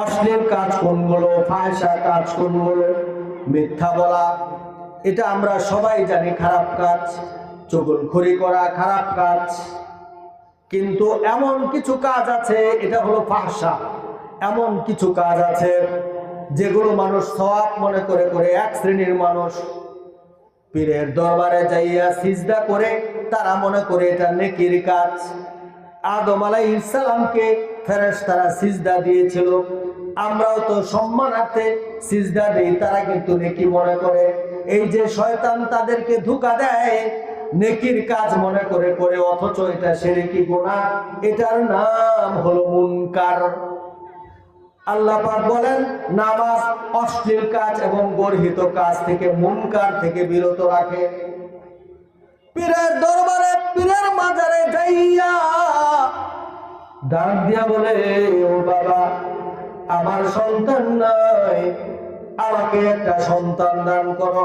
অশ্লীল কাজ কোনগুলো ফায়সা কাজ কোনগুলো, মিথ্যা বলা, এটা আমরা সবাই জানি খারাপ কাজ চগলখড়ি করা খারাপ কাজ। কিন্তু এমন কিছু কাজ আছে, এটা হলো ফাহসা এমন কিছু কাজ আছে, যেগুলো মানুষ সওয়াব মনে করে করে এক শ্রেণির মানুষ পীরের দরবারে যাইয়া সিজদা করে, তারা মনে করে এটা নেকির কাজ। আদম আলাইহিস সালামকে ফেরেশতারা সিজদা দিয়েছিল। আমরাও তো সম্মানার্থে সিজদা দেই, তারা কিন্তু নেকি মনে করে। এই যে শয়তান তাদেরকে ধোঁকা দেয়, নেকির কাজ মনে করে করে, অথচ এটা সেরেকি গোনা। এটার নাম হলো মুনকার। আল্লাহ বলেন, নামাজ অশ্লীল কাজ এবং গর্হিত কাজ থেকে মুনকার থেকে বিরত রাখে। পীরের দরবারে পীরের যাইয়া ডাক দিয়া বলে, ও বাবা, আমার সন্তান নাই। আমাকে একটা সন্তান দান করো।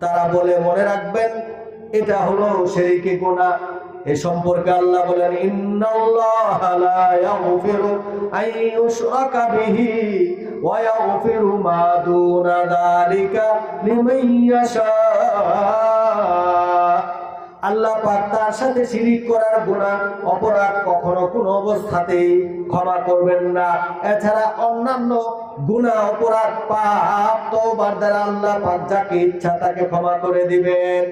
তারা বলে, মনে রাখবেন, এটা হলো সেরিকে গোনা। এ সম্পর্কে আল্লাহ বলেন মা আল্লাহ পাক তার সাথে শিরিক করার গুণা অপরাধ কখনো কোনো অবস্থাতেই ক্ষমা করবেন না। এছাড়া অন্যান্য গুণা অপরাধ, পাপ, তওবার দ্বারা আল্লাহ পাক যাকে ইচ্ছা তাকে ক্ষমা করে দিবেন।